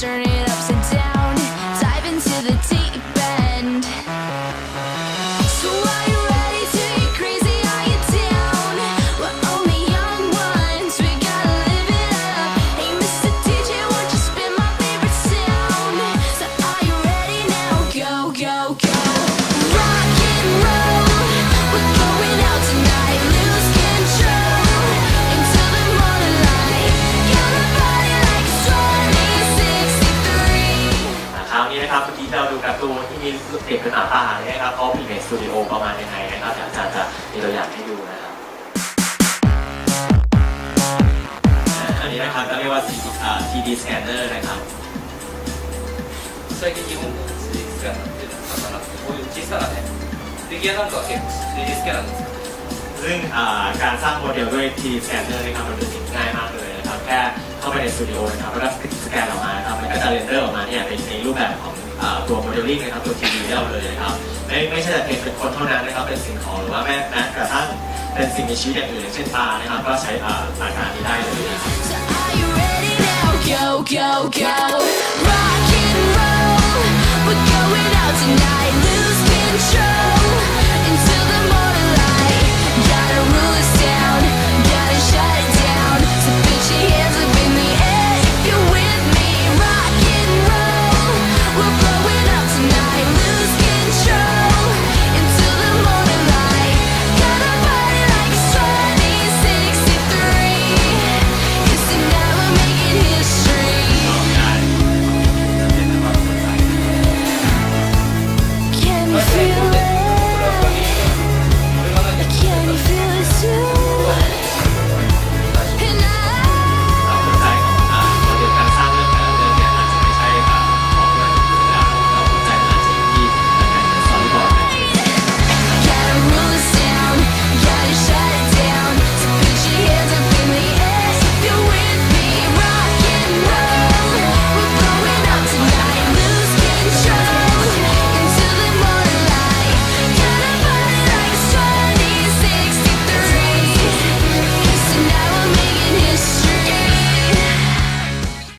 turning เปรียบเป็นหมาป่าเลยนะครับเขามีในสตูดิโอประมาณยังไงนะครับเดี๋ยวอาจารย์จะมีตัวอย่างให้ดูนะครับอ่าอันนี้นะครับก็เรียกว่า 3D อ่า 3D scanner นะครับ 最近日本で 3D スキャナーっていうのがなくてこういう小さなね出来上がるとは結構 3D スキャナーなんですけど ซึ่งอ่าการสร้างโมเดลด้วย 3D scanner นะครับมันเป็นสิ่งง่ายมากเลยนะครับแค่เข้าไปในสตูดิโอนะครับแล้วก็สแกนออกมานะครับมันก็จะเรนเดอร์ออกมาเนี่ยเป็นในรูปแบบของอ่า ตัวโมเดลลิ่งนะครับตัว 3D ให้เราเลยนะครับไม่ไม่ใช่แต่เพียงเป็นคนเท่านั้นนะครับเป็นสิ่งของหรือว่าแม้แม้กระทั่งเป็นสิ่งมีชีวิตอย่างอื่นเช่นปลานะครับก็ใช้อ่าอาการนี้ได้เลย